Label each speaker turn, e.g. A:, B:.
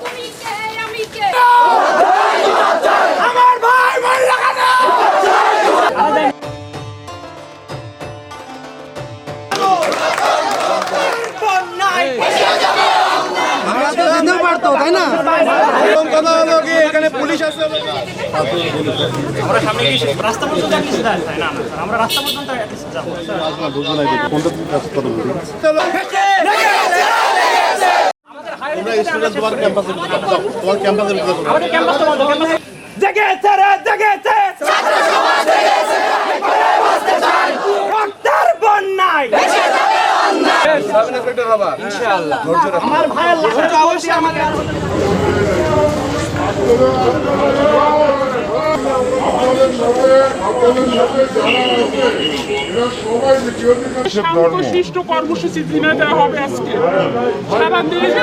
A: তুমি কে আমি কে?
B: রাস্তা পর্যন্ত অ্যাটলিস্ট যায় তাই না? না, স্যার, আমরা রাস্তা পর্যন্ত। আমাদের ক্যাম্পাস তো বন্ধ ক্যাম্পাস
C: জেগেছে রে জেগেছে। রক্তের বন্যায়। আমার ভাইয়ের লাশটা অবশ্যই আমাদের
D: শান্তশিষ্ট কর্মসূচি দিনে দেওয়া হবে আজকে। সারা দেশে